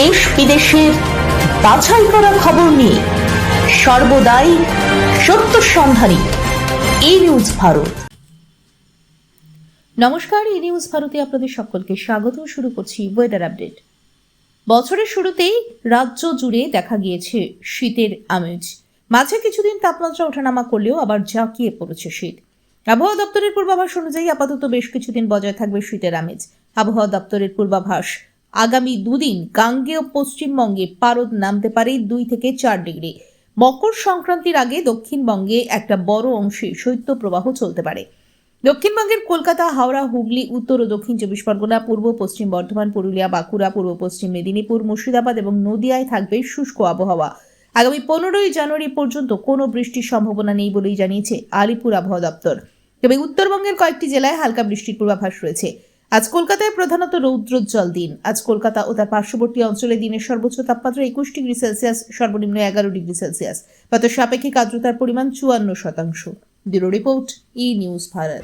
দেশ বিদেশের বাছাই করা খবর নিয়ে সর্বদাই সত্য সন্ধানী এই নিউজ ভারত। নমস্কার এই নিউজ ভারতে আপনাদের সকলকে স্বাগত। শুরু করছি ওয়েদার আপডেট বছরের শুরুতেই রাজ্য জুড়ে দেখা গিয়েছে শীতের আমেজ। মাঝে কিছুদিন তাপমাত্রা ওঠানামা করলেও আবার জাঁকিয়ে পড়েছে শীত। আবহাওয়া দপ্তরের পূর্বাভাস অনুযায়ী আপাতত বেশ কিছুদিন বজায় থাকবে শীতের আমেজ। আবহাওয়া দপ্তরের পূর্বাভাস আগামী দুদিন গাঙ্গেয় পশ্চিমবঙ্গে পারদ নামতে পারে দুই থেকে চার ডিগ্রি। মকর সংক্রান্তির আগে দক্ষিণবঙ্গে একটা বড় অংশে শৈত্যপ্রবাহ চলতে পারে। দক্ষিণবঙ্গের কলকাতা, হাওড়া, হুগলি, উত্তর ও দক্ষিণ চব্বিশ পরগনা, পূর্ব, পশ্চিম বর্ধমান, পুরুলিয়া, বাঁকুড়া, পূর্ব, পশ্চিম মেদিনীপুর, মুর্শিদাবাদ এবং নদিয়ায় থাকবে শুষ্ক আবহাওয়া। আগামী পনেরোই জানুয়ারি পর্যন্ত কোনো বৃষ্টির সম্ভাবনা নেই বলেই জানিয়েছে আলিপুর আবহাওয়া দপ্তর। তবে উত্তরবঙ্গের কয়েকটি জেলায় হালকা বৃষ্টির পূর্বাভাস রয়েছে। আজ কলকাতায় প্রধানত রৌদ্রোজ্জ্বল দিন। আজ কলকাতা ও তার পার্শ্ববর্তী অঞ্চলে দিনের সর্বোচ্চ তাপমাত্রা একুশ ডিগ্রি সেলসিয়াস, সর্বনিম্ন এগারো ডিগ্রি সেলসিয়াস। বাতাস সাপেক্ষিক আর্দ্রতার পরিমাণ চুয়ান্ন শতাংশ। Bureau report, E news Bharat.